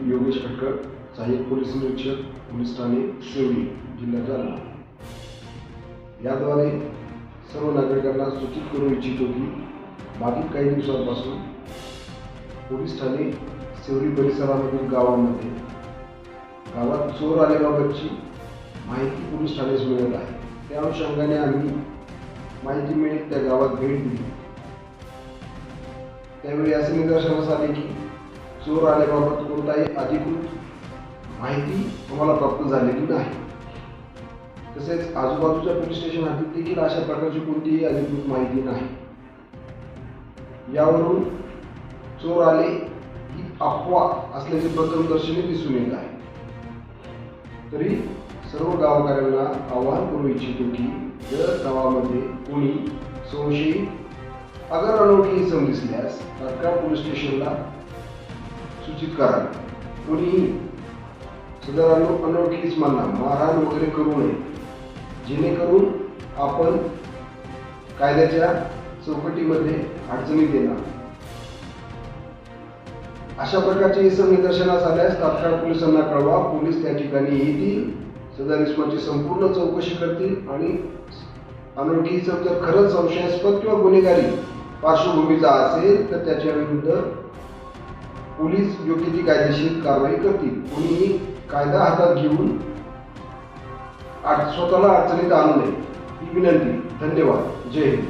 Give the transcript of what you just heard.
मी योगेश खटकर सहाय्यक पोलीस निरीक्षक पोलीस ठाणे शिवडी जिल्हा जालना. याद्वारे सर्व नागरिकांना सूचित करू इच्छितो की मागील काही दिवसांपासून पोलीस ठाणे शिवडी परिसरामधील गावांमध्ये गावात चोर आल्याबाबतची माहिती पोलीस ठाण्यास मिळत आहे. त्या अनुषंगाने आम्ही माहिती मिळेल त्या गावात भेट दिली. त्यावेळी असे निदर्शनास आले की चोर आल्याबाबत कोणताही अधिकृत माहिती आम्हाला प्राप्त झालेली नाही. तसेच आजूबाजूच्या पोलीस स्टेशन हद्दीत देखील अशा प्रकारची कोणतीही अधिकृत माहिती नाही. यावरून चोर आले ही अफवा असल्याचे प्रथमदर्शनी दिसून येत आहे. तरी सर्व गावकऱ्यांना आवाहन करू इच्छितो की जर गावामध्ये कोणी संशयित अगर अनोळखी इसम दिसल्यास तात्काळ पोलीस स्टेशनला सूचित करावे कोणीही सदर अनोळखी इसमांना मारहाण वगैरे करू नये. जेणेकरून आपण कायद्याच्या चौकटीमध्ये अडचणीत येणार. अशा प्रकारचे इसम निदर्शनास आल्यास तात्काळ पोलिसांना कळवा. पोलीस त्या ठिकाणी येतील. सदर इस्माची संपूर्ण चौकशी करतील आणि अनोळखी इसम जर खरंच संशयास्पद किंवा गुन्हेगारी पार्श्वभूमीचा असेल तर त्याच्या विरुद्ध पोलीस योग्य ती कायदेशीर कारवाई करतील. कोणीही कायदा हातात घेऊन स्वतःला अडचणीत आणू नये. ही विनंती. धन्यवाद. जय हिंद.